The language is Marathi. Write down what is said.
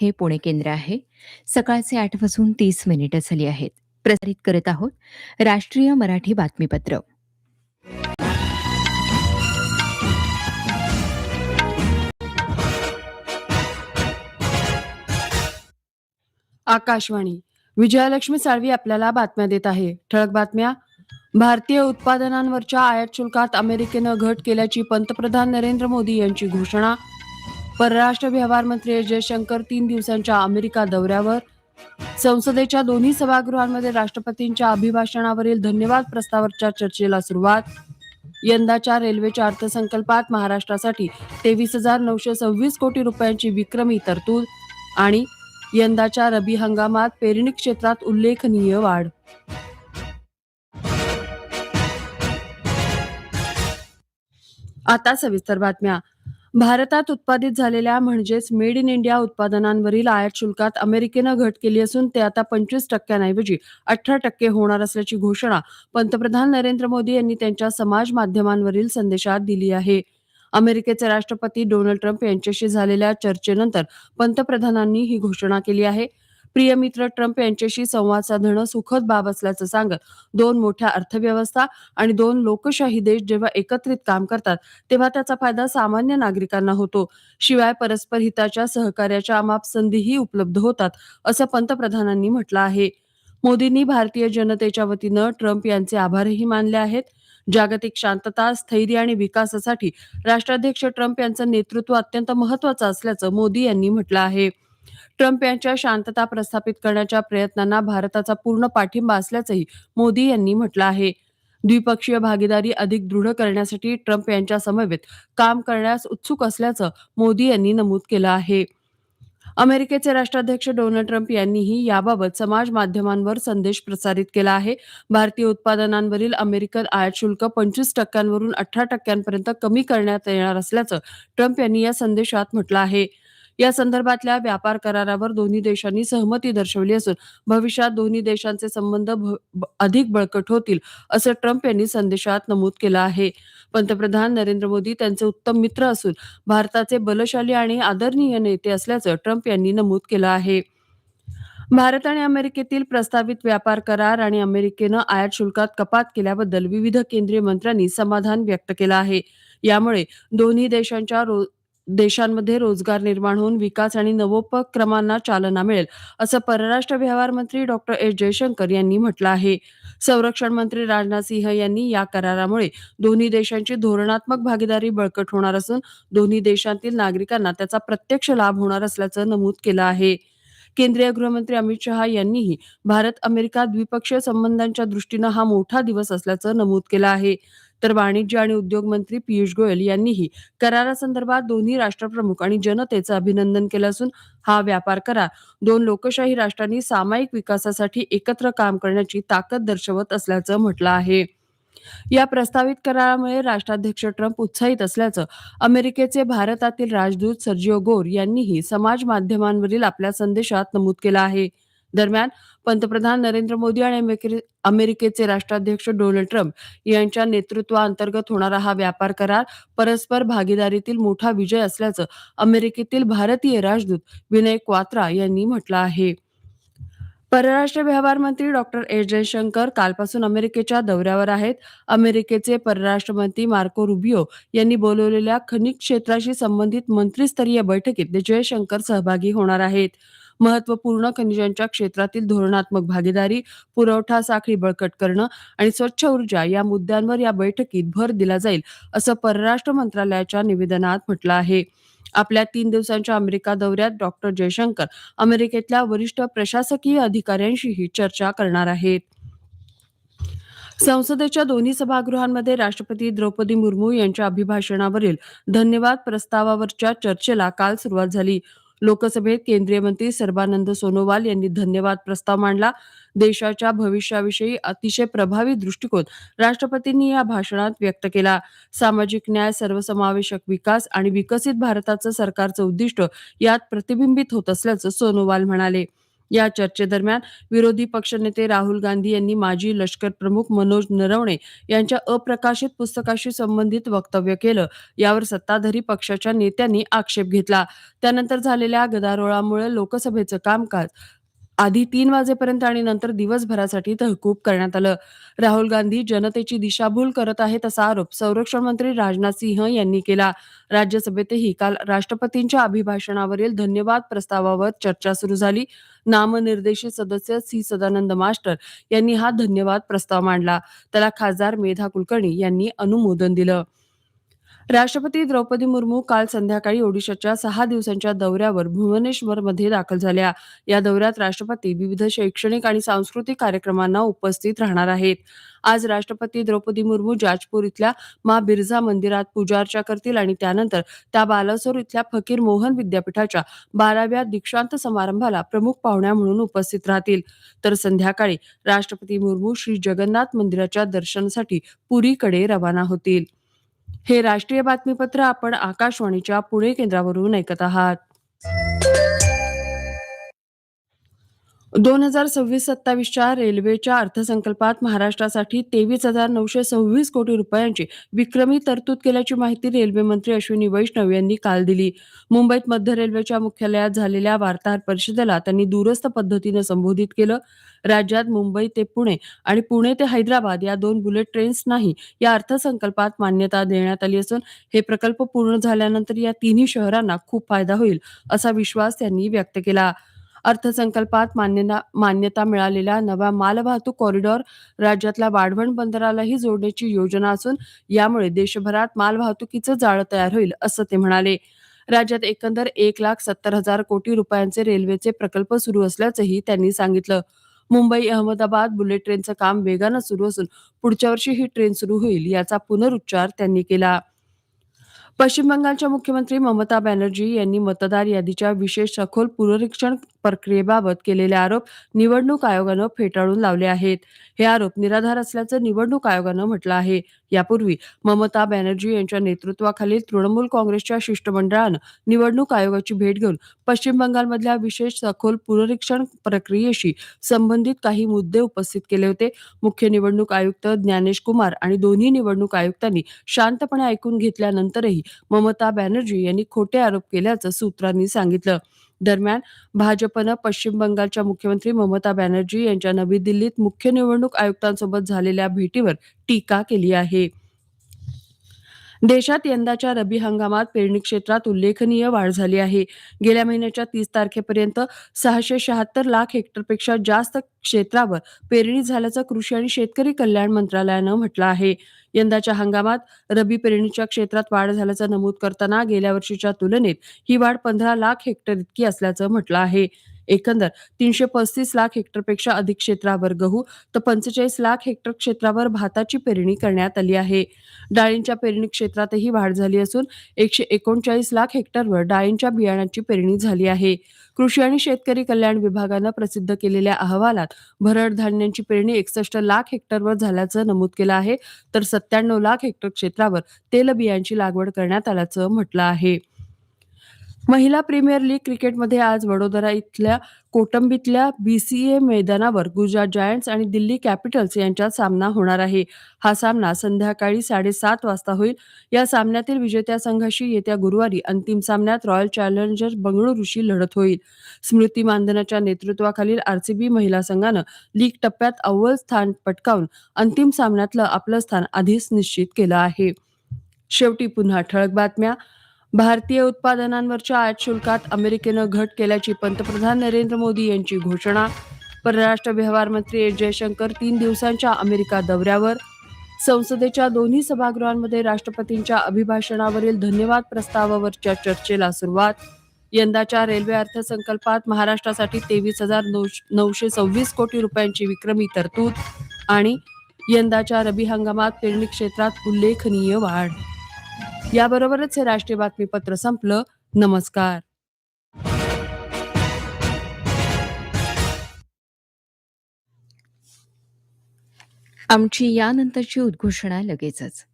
हे पुणे केंद्र आहे. सकाळचे आठ वाजून तीस मिनिटं झाली आहेत. प्रसारित करत आहोत राष्ट्रीय मराठी बातमीपत्र. आकाशवाणी. विजयालक्ष्मी साळवी आपल्याला बातम्या देत आहे. ठळक बातम्या. भारतीय उत्पादनांवरच्या आयात शुल्कात अमेरिकेनं घट केल्याची पंतप्रधान नरेंद्र मोदी यांची घोषणा. परराष्ट्र व्यवहार मंत्री एस जयशंकर तीन दिवसांच्या अमेरिका दौऱ्यावर. संसदेच्या दोन्ही सभागृहांमध्ये राष्ट्रपतींच्या अभिभाषणावरील धन्यवाद प्रस्तावाच्या चर्चेला सुरुवात. यंदाच्या रेल्वेच्या अर्थसंकल्पात महाराष्ट्रासाठी तेवीस हजार नऊशे सव्वीस कोटी रुपयांची विक्रमी तरतूद आणि यंदाच्या रबी हंगामात पेरणी क्षेत्रात उल्लेखनीय वाढ. आता सविस्तर बातम्या. भारतात उत्पादित झालेल्या म्हणजेच मेड इन इंडिया उत्पादनांवरील आयात शुल्कात अमेरिकेनं घट केली असून ते आता पंचवीस टक्क्यांऐवजी अठरा टक्के होणार असल्याची घोषणा पंतप्रधान नरेंद्र मोदी यांनी त्यांच्या समाज माध्यमांवरील संदेशात दिली आहे. अमेरिकेचे राष्ट्रपती डोनाल्ड ट्रम्प यांच्याशी झालेल्या चर्चेनंतर पंतप्रधानांनी ही घोषणा केली आहे. प्रिय मित्र ट्रम्प यांच्याशी संवाद साधणं सुखद बाब असल्याचं सांगत दोन मोठ्या अर्थव्यवस्था आणि दोन लोकशाही देश जेव्हा एकत्रित काम करतात तेव्हा त्याचा फायदा सामान्य नागरिकांना होतो. शिवाय परस्पर हिताच्या सहकार्याच्या अमाप संधीही उपलब्ध होतात असं पंतप्रधानांनी म्हटलं आहे. मोदींनी भारतीय जनतेच्या वतीनं ट्रम्प यांचे आभारही मानले आहेत. जागतिक शांतता स्थैर्य आणि विकासासाठी राष्ट्राध्यक्ष ट्रम्प यांचं नेतृत्व अत्यंत महत्वाचं असल्याचं मोदी यांनी म्हटलं आहे. ट्रम्प यांच्या शांतता प्रस्थापित करण्याच्या प्रयत्नांना भारताचा पूर्ण पाठिंबा असल्याचंही मोदी यांनी म्हटलं आहे. द्विपक्षीय भागीदारी अधिक दृढ करण्यासाठी ट्रम्प यांच्या समवेत काम करण्यास उत्सुक असल्याचं मोदी यांनी नमूद केलं आहे. अमेरिकेचे राष्ट्राध्यक्ष डोनाल्ड ट्रम्प यांनीही याबाबत समाज माध्यमांवर संदेश प्रसारित केला आहे. भारतीय उत्पादनांवरील अमेरिकन आयात शुल्क पंचवीस टक्क्यांवरून अठरा टक्क्यांपर्यंत कमी करण्यात येणार असल्याचं ट्रम्प यांनी या संदेशात म्हटलं आहे. या संदर्भातल्या व्यापार करारावर दोन्ही देशांनी सहमती दर्शवली असून भविष्यात दोन्ही देशांचे संबंध भ- ब- अधिक बळकट होतील असं ट्रम्प यांनी संदेशात नमूद केलं आहे. पंतप्रधान नरेंद्र मोदी त्यांचे उत्तम मित्र असून भारताचे बलशाली आणि आदरणीय नेते असल्याचं ट्रम्प यांनी नमूद केलं आहे. भारत आणि अमेरिकेतील प्रस्तावित व्यापार करार आणि अमेरिकेनं आयात शुल्कात कपात केल्याबद्दल विविध केंद्रीय मंत्र्यांनी समाधान व्यक्त केलं आहे. यामुळे दोन्ही देशांच्या देशांमध्ये रोजगार निर्माण होऊन विकास आणि नवोपक्रमांना चालना मिळेल असं परराष्ट्र व्यवहार मंत्री डॉक्टर एस. जयशंकर यांनी म्हटलं आहे. संरक्षण मंत्री राजनाथ सिंह यांनी या करारामुळे दोन्ही देशांची धोरणात्मक भागीदारी बळकट होणार असून दोन्ही देशांतील नागरिकांना त्याचा प्रत्यक्ष लाभ होणार असल्याचं नमूद केलं आहे. केंद्रीय गृहमंत्री अमित शहा यांनीही भारत अमेरिका द्विपक्षीय संबंधांच्या दृष्टीनं हा मोठा दिवस असल्याचं नमूद केलं आहे. तर वाणिज्य आणि उद्योग मंत्री पियुष गोयल यांनीही करारासंदर्भात दोन्ही राष्ट्रप्रमुख आणि जनतेचं अभिनंदन केलं असून हा व्यापार करार दोन लोकशाही राष्ट्रांनी सामायिक विकासासाठी एकत्र काम करण्याची ताकद दर्शवत असल्याचं म्हटलं आहे. या प्रस्तावित करारामुळे राष्ट्राध्यक्ष ट्रम्प उत्साहित असल्याचं अमेरिकेचे भारतातील राजदूत सर्जिओ गोर यांनीही समाज माध्यमांवरील आपल्या संदेशात नमूद केलं आहे. दरम्यान पंतप्रधान नरेंद्र मोदी आणि अमेरिकेचे राष्ट्राध्यक्ष डोनाल्ड ट्रम्प यांच्या नेतृत्वाअंतर्गत होणारा हा व्यापार करार परस्पर भागीदारीतील मोठा विजय असल्याचं अमेरिकेतील भारतीय राजदूत विनय क्वात्रा यांनी म्हटलं आहे. परराष्ट्र व्यवहार मंत्री डॉक्टर एस जयशंकर कालपासून अमेरिकेच्या दौऱ्यावर आहेत. अमेरिकेचे परराष्ट्र मंत्री मार्को रुबियो यांनी बोलवलेल्या खनिज क्षेत्राशी संबंधित मंत्रीस्तरीय बैठकीत जयशंकर सहभागी होणार आहेत. महत्त्वपूर्ण खनिजांच्या क्षेत्रातील धोरणात्मक भागीदारी पुरवठा साखळी बळकट करणं आणि स्वच्छ ऊर्जा या मुद्द्यांवर या बैठकीत भर दिला जाईल असं परराष्ट्र मंत्रालयाच्या निवेदनात म्हटलं आहे. आपल्या तीन दिवसांच्या अमेरिका दौऱ्यात डॉक्टर जयशंकर अमेरिकेतल्या वरिष्ठ प्रशासकीय अधिकाऱ्यांशीही चर्चा करणार आहेत. संसदेच्या दोन्ही सभागृहांमध्ये राष्ट्रपती द्रौपदी मुर्मू यांच्या अभिभाषणावरील धन्यवाद प्रस्तावावरच्या चर्चेला काल सुरुवात झाली. लोकसभेत केंद्रीय मंत्री सर्बानंद सोनोवाल यांनी धन्यवाद प्रस्ताव मांडला. देशाच्या भविष्याविषयी अतिशय प्रभावी दृष्टिकोन राष्ट्रपतींनी या भाषणात व्यक्त केला. सामाजिक न्याय सर्वसमावेशक विकास आणि विकसित भारताचं सरकारचं उद्दिष्ट यात प्रतिबिंबित होत असल्याचं सोनोवाल म्हणाले. या चर्चेदरम्यान विरोधी पक्षनेते राहुल गांधी यांनी माजी लष्कर प्रमुख मनोज नरवणे यांच्या अप्रकाशित पुस्तकाशी संबंधित वक्तव्य केलं. यावर सत्ताधारी पक्षाच्या नेत्यांनी आक्षेप घेतला. त्यानंतर झालेल्या गदारोळामुळे लोकसभेचं कामकाज आधी तीन वाजेपर्यंत आणि नंतर दिवसभरासाठी तहकूब करण्यात आलं. राहुल गांधी जनतेची दिशाभूल करत आहेत असा आरोप संरक्षण मंत्री राजनाथ सिंह यांनी केला. राज्यसभेतही काल राष्ट्रपतींच्या अभिभाषणावरील धन्यवाद प्रस्तावावर चर्चा सुरू झाली. नामनिर्देशित सदस्य सी सदानंद मास्टर यांनी हा धन्यवाद प्रस्ताव मांडला. त्याला खासदार मेधा कुलकर्णी यांनी अनुमोदन दिलं. राष्ट्रपती द्रौपदी मुर्मू काल संध्याकाळी ओडिशाच्या सहा दिवसांच्या दौऱ्यावर भुवनेश्वरमध्ये दाखल झाल्या. या दौऱ्यात राष्ट्रपती विविध शैक्षणिक आणि सांस्कृतिक कार्यक्रमांना उपस्थित राहणार आहेत. आज राष्ट्रपती द्रौपदी मुर्मू जाजपूर इथल्या मा बिरजा मंदिरात पूजार्चा करतील आणि त्यानंतर त्या बालासोर इथल्या फकीर मोहन विद्यापीठाच्या बाराव्या दीक्षांत समारंभाला प्रमुख पाहुण्या म्हणून उपस्थित राहतील. तर संध्याकाळी राष्ट्रपती मुर्मू श्री जगन्नाथ मंदिराच्या दर्शनासाठी पुरीकडे रवाना होतील. हे राष्ट्रीय बातमीपत्र आपण आकाशवाणीच्या पुणे केंद्रावरून ऐकत आहात. दोन हजार सव्वीस सत्तावीसच्या रेल्वेच्या अर्थसंकल्पात महाराष्ट्रासाठी तेवीस हजार नऊशे सव्वीस कोटी रुपयांची विक्रमी तरतूद केल्याची माहिती रेल्वे मंत्री अश्विनी वैष्णव यांनी काल दिली. मुंबईत मध्य रेल्वेच्या मुख्यालयात झालेल्या वार्ताहर परिषदेला त्यांनी दूरस्थ पद्धतीनं संबोधित केलं. राज्यात मुंबई ते पुणे आणि पुणे ते हैदराबाद या दोन बुलेट ट्रेन्स नाही या अर्थसंकल्पात मान्यता देण्यात आली असून हे प्रकल्प पूर्ण झाल्यानंतर या तिन्ही शहरांना खूप फायदा होईल असा विश्वास त्यांनी व्यक्त केला. अर्थसंकल्पात मान्यता मान्यता मिळालेल्या नव्या मालवाहतूक कॉरिडॉर राज्यातल्या वाढवण बंदरालाही जोडण्याची योजना असून यामुळे देशभरात मालवाहतुकीचं जाळं तयार होईल असं ते म्हणाले. राज्यात एकंदर एक लाख सत्तर हजार कोटी रुपयांचे रेल्वेचे प्रकल्प सुरू असल्याचंही त्यांनी सांगितलं. मुंबई अहमदाबाद बुलेट ट्रेनचं काम वेगानं सुरू असून पुढच्या वर्षी ही ट्रेन सुरू होईल याचा पुनरुच्चार त्यांनी केला. पश्चिम बंगालच्या मुख्यमंत्री ममता बॅनर्जी यांनी मतदार यादीच्या विशेष सखोल पुनरीक्षण प्रक्रियेबाबत केलेले आरोप निवडणूक आयोगानं फेटाळून लावले आहेत. हे आरोप निराधार असल्याचं निवडणूक आयोगानं म्हटलं आहे. यापूर्वी ममता बॅनर्जी यांच्या नेतृत्वाखालील तृणमूल काँग्रेसच्या शिष्टमंडळानं निवडणूक आयोगाची भेट घेऊन पश्चिम बंगालमधल्या विशेष सखोल पुनरीक्षण प्रक्रियेशी संबंधित काही मुद्दे उपस्थित केले होते. मुख्य निवडणूक आयुक्त ज्ञानेश कुमार आणि दोन्ही निवडणूक आयुक्तांनी शांतपणे ऐकून घेतल्यानंतरही ममता बॅनर्जी यांनी खोटे आरोप केल्याचं सूत्रांनी सांगितलं. दरम्यान भाजपनं पश्चिम बंगालच्या मुख्यमंत्री ममता बॅनर्जी यांच्या नवी दिल्लीत मुख्य निवडणूक आयुक्तांसोबत झालेल्या भेटीवर टीका केली आहे. देशात यंदाच्या रबी हंगामात पेरणी क्षेत्रात उल्लेखनीय वाढ झाली आहे. गेल्या महिन्याच्या तीस तारखेपर्यंत सहाशे शहात्तर लाख हेक्टरपेक्षा जास्त क्षेत्रावर पेरणी झाल्याचं कृषी आणि शेतकरी कल्याण मंत्रालयानं म्हटलं आहे. यंदाच्या हंगामात रबी पेरणीच्या क्षेत्रात वाढ झाल्याचं नमूद करताना गेल्या वर्षीच्या तुलनेत ही वाढ पंधरा लाख हेक्टर इतकी असल्याचं म्हटलं आहे. एकंदर तीनशे पस्तीस लाख हेक्टरपेक्षा अधिक क्षेत्रावर गहू तर पंचेचाळीस लाख हेक्टर क्षेत्रावर भाताची पेरणी करण्यात आली आहे. डाळींच्या पेरणी क्षेत्रातही वाढ झाली असून एकशे एकोणचाळीस लाख हेक्टरवर डाळींच्या बियाणांची पेरणी झाली आहे. कृषी आणि शेतकरी कल्याण विभागानं प्रसिद्ध केलेल्या अहवालात भरड धान्यांची पेरणी एकसष्ट लाख हेक्टरवर झाल्याचं नमूद केलं आहे तर सत्त्याण्णव लाख हेक्टर क्षेत्रावर तेलबियांची लागवड करण्यात आल्याचं म्हटलं आहे. महिला प्रीमियर लीग क्रिकेटमध्ये आज वडोदरा इथल्या कोटंबीतल्या बीसीए मैदानावर गुजरात जायंट्स आणि दिल्ली कॅपिटल्स यांच्यात सामना होणार आहे. हा सामना संध्याकाळी साडेसात वाजता होईल. या सामन्यातील विजेत्या संघाशी येत्या गुरुवारी अंतिम सामन्यात रॉयल चॅलेंजर बंगळुरूशी लढत होईल. स्मृती मानधनाच्या नेतृत्वाखालील आरसीबी महिला संघानं लीग टप्प्यात अव्वल स्थान पटकावून अंतिम सामन्यातलं आपलं स्थान आधीच निश्चित केलं आहे. शेवटी पुन्हा ठळक बातम्या. भारतीय उत्पादनांवरच्या आयात शुल्कात अमेरिकेनं घट केल्याची पंतप्रधान नरेंद्र मोदी यांची घोषणा. परराष्ट्र व्यवहार मंत्री एस जयशंकर तीन दिवसांच्या अमेरिका दौऱ्यावर. संसदेच्या दोन्ही सभागृहांमध्ये राष्ट्रपतींच्या अभिभाषणावरील धन्यवाद प्रस्तावावरच्या चर्चेला सुरुवात. यंदाच्या रेल्वे अर्थसंकल्पात महाराष्ट्रासाठी तेवीस हजार नऊशे सव्वीस कोटी रुपयांची विक्रमी तरतूद आणि यंदाच्या रबी हंगामात पेरणी क्षेत्रात उल्लेखनीय वाढ. याबरोबरच हे राष्ट्रीय बातमीपत्र संपलं. नमस्कार. आमची यानंतरची उद्घोषणा लगेचच.